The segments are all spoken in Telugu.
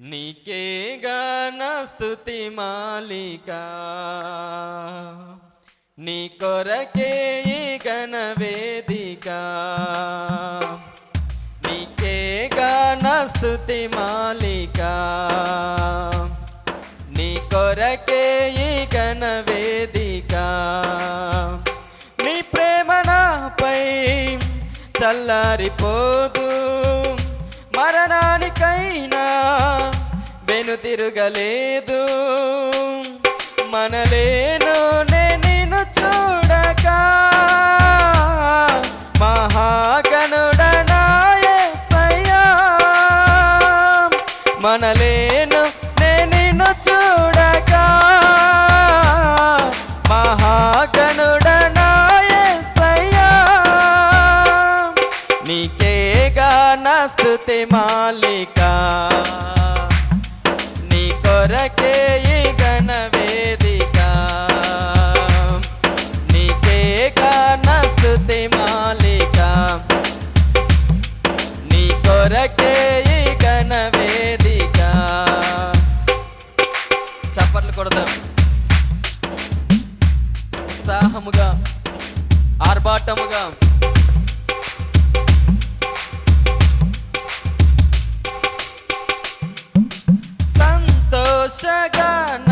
నీకే స్థుతి మాలికా? నీ కొరకే ఈ వేదిక? నీకే స్థుతి మాలికా? నీ కొరకే ఈ వేదిక? నీ ప్రేమ నాపై చల్లారిపోదు మరణానికైనా వెనుతిరుగలేదు మనలేను నేను చూడక మహాగనుడనాయ సయా మనలే స్తుతి మాలికా. నీ కొరకే ఈ గణ వేదిక. నీకే కాన స్తుతి మాలిక. నీ కొరకే ఈ గణ వేదిక. చప్పట్లు కొడదాం. ఉత్సాహముగా ఆర్భాటముగా. ಯಕ್ಷಗಾನ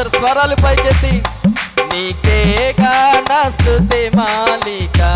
అందరు స్వరాలు పైకెత్తి నీకే గాన మాలికా.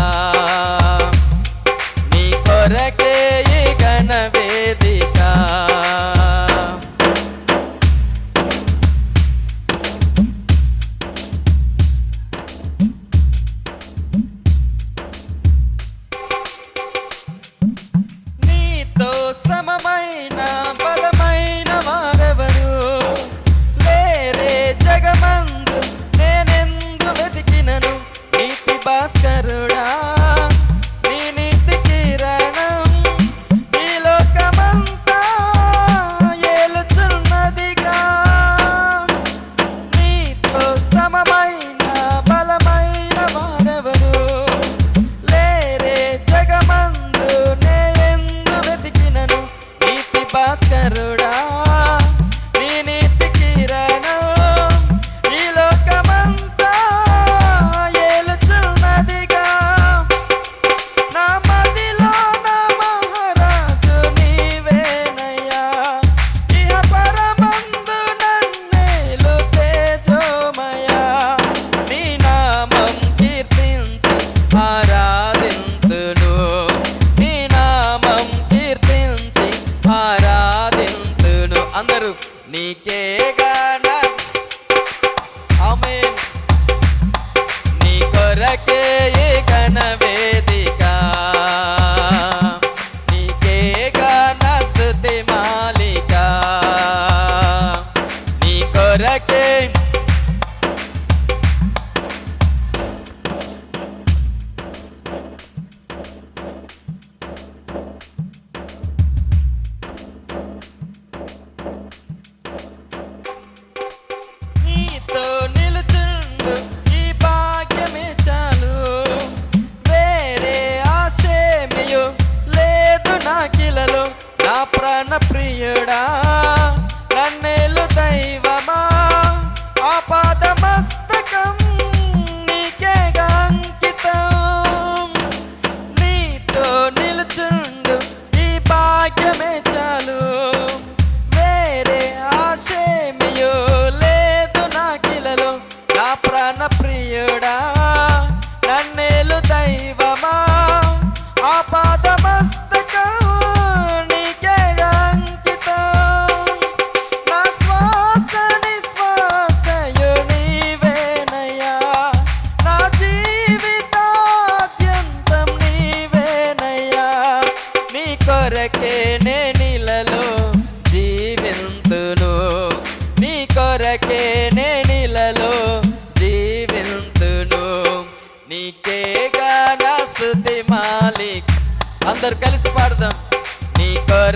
கனவே.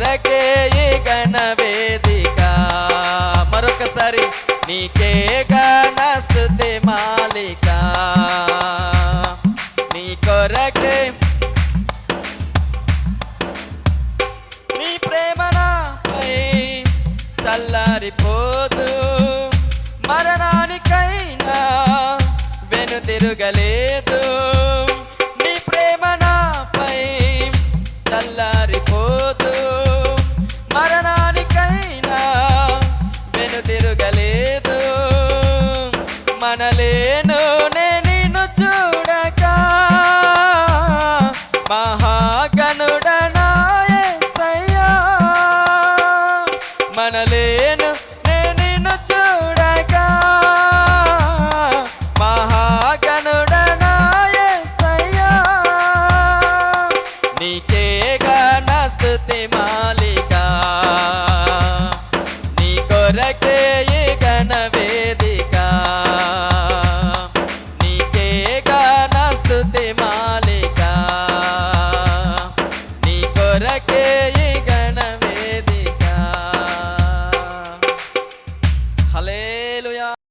కొరకే ఈ ఘన వేదిక. మరొకసారి నీకే గణస్తుతి మాలిక. నీ కొరకే నీ ప్రేమ నాపై చల్లారిపోదు. మరణానికైనా వెను తిరగలేదు.